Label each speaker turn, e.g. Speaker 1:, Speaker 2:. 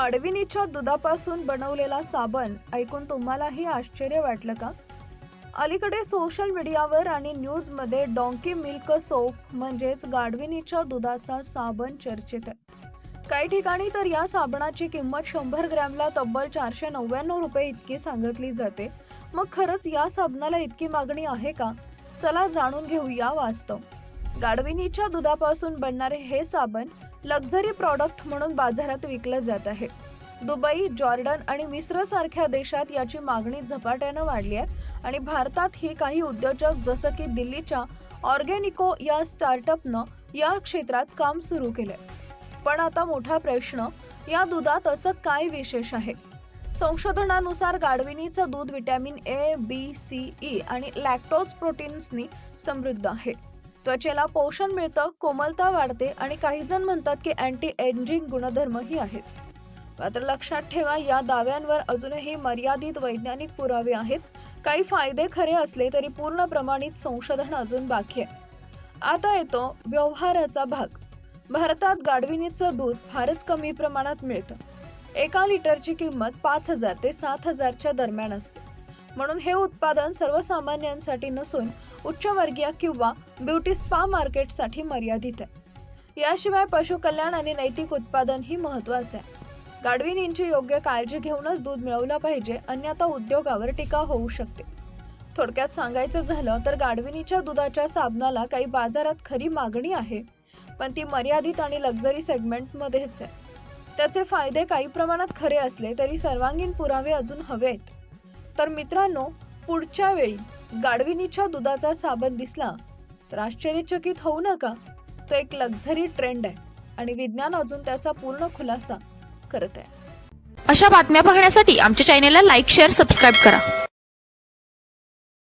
Speaker 1: गाडविणीच्या दुधापासून बनवलेला साबण ऐकून तुम्हालाही आश्चर्य वाटलं का? अलीकडे सोशल मीडियावर आणि न्यूजमध्ये डॉंकी मिल्क सोप म्हणजेच गाडविणीच्या दुधाचा साबण चर्चेत आहे. काही ठिकाणी तर या साबणाची किंमत शंभर ग्रॅमला तब्बल चारशे नव्याण्णव रुपये इतकी सांगितली जाते. मग खरंच या साबणाला इतकी मागणी आहे का? चला जाणून घेऊया वास्तव. गाढविणीच्या दुधापासून बनणारे हे साबण लक्झरी प्रॉडक्ट म्हणून बाजारात विकलं जात आहे. दुबई जॉर्डन आणि मिस्र सारख्या देशात याची मागणी झपाट्यानं वाढली आहे आणि भारतात ही काही उद्योजक जसं की दिल्लीच्या ऑर्गॅनिको या स्टार्टअपनं या क्षेत्रात काम सुरू केलंय. पण आता मोठा प्रश्न या दुधात असं काय विशेष आहे? संशोधनानुसार गाढविणीचं दूध vitamin A B C E आणि लॅक्टोज प्रोटीन्सनी समृद्ध आहे. त्वचेला पोषण मिळतं कोमलता वाढते आणि काही जण म्हणतात की अँटी एजिंग गुणधर्मही आहेत. मात्र लक्षात ठेवा या दाव्यांवर अजूनही मर्यादित वैज्ञानिक पुरावे आहेत. काही फायदे खरे असले तरी पूर्ण प्रमाणित संशोधन अजून बाकी आहे. आता येतो व्यवहाराचा भाग. भारतात गाढविणीचं दूध फारच कमी प्रमाणात मिळतं. एका लिटरची किंमत पाच हजार ते सात हजारच्या दरम्यान असते. म्हणून हे उत्पादन सर्वसामान्यांसाठी नसून उच्चवर्गीय किंवा ब्युटी स्पा मार्केटसाठी मर्यादित आहे. याशिवाय पशुकल्याण आणि नैतिक उत्पादन ही महत्त्वाचे आहे. गाढविणींची योग्य काळजी घेऊनच दूध मिळवलं पाहिजे अन्यथा उद्योगावर टीका होऊ शकते. थोडक्यात सांगायचं झालं तर गाढविणीच्या दुधाच्या साबणाला काही बाजारात खरी मागणी आहे पण ती मर्यादित आणि लक्झरी सेगमेंटमध्येच आहे. त्याचे फायदे काही प्रमाणात खरे असले तरी सर्वांगीण पुरावे अजून हवे आहेत तर मित्रांनो पुढच्या वेळी गाढविणीच्या दुधाचा साबण दिसला तर आश्चर्यचकित होऊ नका. तो एक लक्झरी ट्रेंड आहे आणि विज्ञान अजून त्याचा पूर्ण खुलासा करत आहे.
Speaker 2: अशा बातम्या पाहण्यासाठी आमच्या चॅनेलला लाईक शेअर सबस्क्राईब करा.